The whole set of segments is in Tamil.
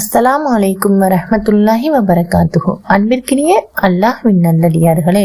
அஸ்லாம் அலைக்கும் வரமத்துல்லாஹி வபரகாத்துஹு. அன்பிற்கினிய அல்லாஹ்வின் நல்லடியார்களே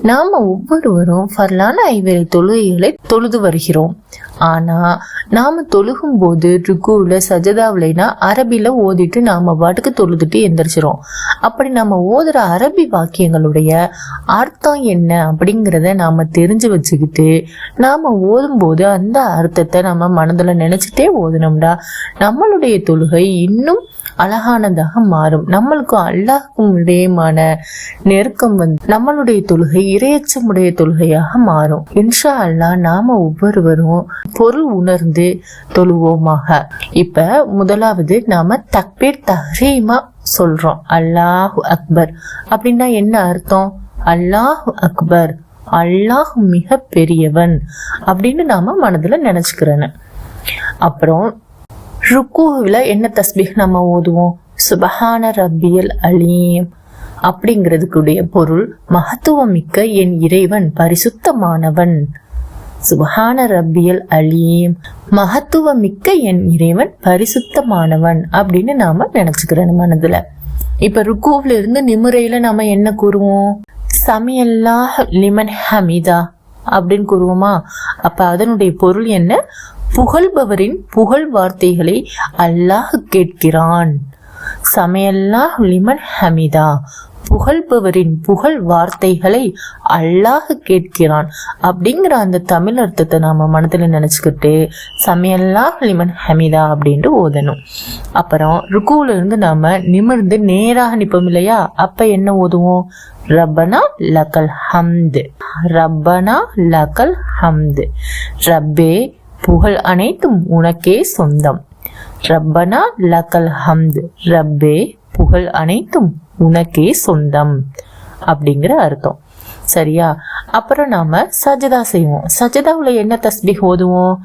நாம ஒவ்வொருவரும் ஃபர்லான ஐவேளை தொழுகைகளை தொழுது வருகிறோம். ஆனா நாம தொழுகும் போது ருக்குல சஜதாவிலைனா அரபில ஓதிட்டு நாம பாட்டுக்கு தொழுதுட்டு எந்திரிச்சிரும். அப்படி நாம ஓதுற அரபி வாக்கியங்களுடைய அர்த்தம் என்ன அப்படிங்கிறத நாம தெரிஞ்சு வச்சுக்கிட்டு நாம ஓதும்போது அந்த அர்த்தத்தை நம்ம மனதுல நினைச்சிட்டே ஓதுனோம்டா நம்மளுடைய தொழுகை இன்னும் அழகானதாக மாறும். நம்மளுக்கும் அல்லாஹ்க்கும் இடையமான நெருக்கம் வந்து நம்மளுடைய தொழுகை இரையச்சமுடைய தொழுகையாக மாறும். இன்ஷா அல்லாஹ் நாம ஒவ்வொருவரும் பொருள் உணர்ந்து தொழுவோமாக. இப்ப முதலாவது நாம தக்பீர் தஹ்ரீமா சொல்றோம். அல்லாஹு அக்பர். அப்படின்னா என்ன அர்த்தம்? அல்லாஹு அக்பர். அல்லாஹ் மிக பெரியவன். அப்படின்னு நாம மனதுல நினைச்சுக்கிறேன்னு அப்புறம் ருக்குவில் என்ன தஸ்பீஹ் நம்ம ஓதுவோம்? சுபஹான ரப்பியல் அலீம். அப்படிங்கிறதுக்குடைய பொருள் மகத்துவம் மிக்க என் இறைவன் பரிசுத்தமானவன். சுபஹான ரப்பியல் அலீம். மகத்துவம் மிக்க என் இறைவன் பரிசுத்தமானவன் அப்படின்னு நாம நினைச்சுக்கிறோம் மனதுல. இப்ப ருக்குவ்ல இருந்து நிமுறையில நாம என்ன கூறுவோம்? சமியல்லாஹ் லிமன் ஹமிதா அப்படின்னு கூறுவோமா? அப்ப அதனுடைய பொருள் என்ன? புகழ்பவரின் புகழ் வார்த்தைகளை அல்லாஹ் கேட்கிறான். சமையல்லா லிமன் ஹமிதா. புகழ்பவரின் புகழ் வார்த்தைகளை அல்லாஹ் கேட்கிறான். அப்படிங்கிற அந்த தமிழ் அர்த்தத்தை நாம் மனதில் நினச்சிக்கிட்டு சமையல்லா லிமன் ஹமிதா அப்படின்ட்டு ஓதணும். அப்புறம் ருக்குவிலிருந்து நாம் நிமிர்ந்து நேராக நிற்போம் இல்லையா? அப்போ என்ன ஓதுவோம்? ரப்பனா லக்கல் ஹம்து. ரப்பனா லக்கல் ஹம்து. ரப்பே புகழ் அனைத்தும் உனக்கே சொந்தம். ரப்பனா லக்கல் ஹம்த். ரப்பே புகழ் அனைத்தும் உனக்கே சொந்தம் அப்படிங்கிற அர்த்தம். சரியா? அப்புறம் நாம சஜதா செய்வோம். சஜதாவில் என்ன தஸ்பீஹ் ஓதுவோம்?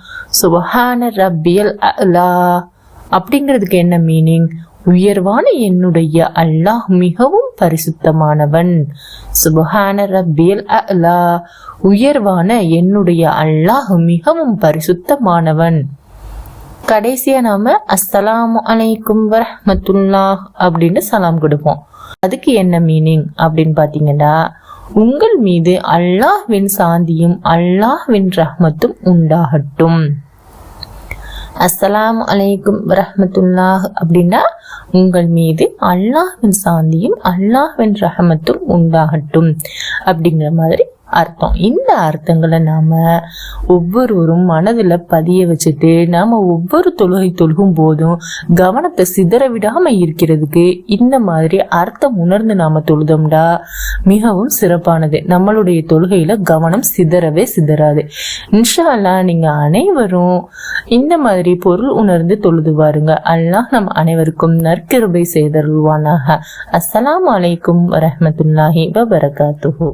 சுபஹான ரப்பியல் அலா. அப்படிங்கிறதுக்கு என்ன மீனிங் உயர்வான என்னுடைய அல்லாஹ் மிகவும் பரிசுத்தமானவன். சுபஹான ரப்பியல் அலா. உயர்வான என்னுடைய அல்லாஹ் மிகவும் பரிசுத்தமானவன். கடைசியா நாம அஸ்ஸலாம் அலைக்கும் வரமத்துல்லா அப்படின்னு சலாம் கொடுப்போம். அதுக்கு என்ன மீனிங் அப்படின்னு பாத்தீங்கன்னா உங்கள் மீது அல்லாஹ்வின் சாந்தியும் அல்லாஹ்வின் ரஹ்மத்தும் உண்டாகட்டும். அஸ்ஸலாம் அலைக்கும் வரஹ்மத்துல்லாஹ் அப்படின்னா உங்கள் மீது அல்லாஹ்வின் சாந்தியும் அல்லாஹ்வின் ரஹமத்தும் உண்டாகட்டும். அப்படிங்கிற மாதிரி அர்த்தம். இந்த அர்த்தங்களை நாம ஒவ்வொருவரும் மனதில் பதிய வச்சுட்டு நாம் ஒவ்வொரு தொழுகை தொழுகும் போதும் கவனத்தை சிதற விடாமல் இருக்கிறதுக்கு இந்த மாதிரி அர்த்தம் உணர்ந்து நாம தொழுதோம்டா மிகவும் சிறப்பானது. நம்மளுடைய தொழுகையில் கவனம் சிதறவே சிதறாது. இன்ஷால்லா நீங்கள் அனைவரும் இந்த மாதிரி பொருள் உணர்ந்து தொழுது பாருங்க. அல்லாஹ் நம் அனைவருக்கும் நற்கிருபை செய்தருள்வானாக. அஸ்லாம் அலைக்கும் வரமத்துல்லாஹி வபரகாத்துஹு.